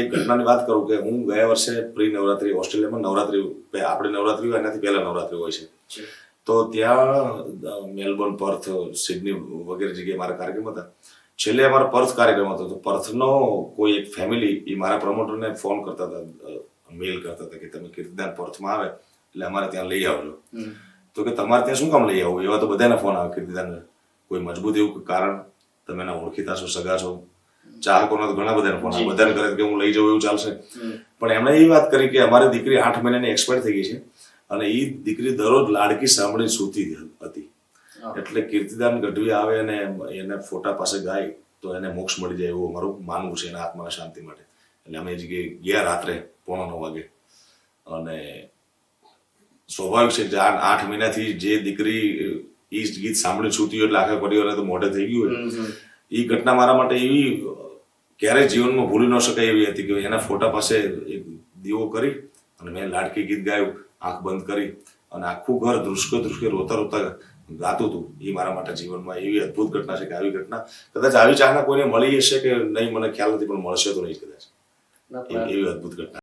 એક ઘટનાની વાત કરું કે હું ગયા વર્ષે પ્રી નવરાત્રી ઓસ્ટ્રેલિયામાં નવરાત્રી આપણે નવરાત્રી હોય એનાથી પહેલા નવરાત્રી હોય છે. તો ત્યાં મેલબોર્ન પર્થ સિડની વગેરે જગ્યાએ મારા કાર્યક્રમ હતા. છેલ્લે અમારો પર્થ કાર્યક્રમ હતો. તો પર્થનો કોઈ એક ફેમિલી એ મારા પ્રમોટરને ફોન કરતા હતા મેલ કરતા હતા કે તમે કીર્તિદાન પર્થમાં આવે એટલે અમારે ત્યાં લઈ આવજો. તો કે તમારે ત્યાં શું કામ લઈ આવવું? એવા તો બધાને ફોન આવે કીર્તિદાન કોઈ મજબૂત એવું કારણ? તમે એના ઓળખીતા છો સગા છો? ચાહકોના ઘણા બધાના ફોન આવે. બધાને કરે કે હું લઈ જાઉં એવું ચાલશે. પણ એમણે એ વાત કરી કે અમારી દીકરી આઠ મહિનાની એક્સપાયર થઈ ગઈ છે અને એ દીકરી દરરોજ લાડકી સાંભળી સૂતી હતી. એટલે કીર્તિદાન ગઢવી આવે અને એને ફોટા પાસે ગાય તો એને મોક્ષ મળી જાય એવું અમારું માનવું છે એના આત્માના શાંતિ માટે. એટલે અમે એ જગ્યાએ ગયા રાત્રે પોણા નવ વાગે. અને સ્વાભાવિક છે કે આઠ મહિનાથી જે દીકરી એ ગીત સાંભળી સૂતી હોય એટલે આખા પરિવારને તો મોઢે થઈ ગયું હોય. એ ઘટના મારા માટે એવી ક્યારેય જીવનમાં ભૂલી ન શકાય એવી હતી કે એના ફોટા પાસે એક દીવો કરી અને મેં લાડકી ગીત ગાયું આંખ બંધ કરી અને આખું ઘર ધ્રુસકે ધ્રુસકે રોતા રોતા ગાતું હતું. એ મારા માટે જીવનમાં એવી અદ્ભુત ઘટના છે કે આવી ઘટના કદાચ આવી ચાહના કોઈને મળી હશે કે નહીં મને ખ્યાલ નથી પણ મળશે તો નહીં કદાચ. એવી અદ્ભુત ઘટના.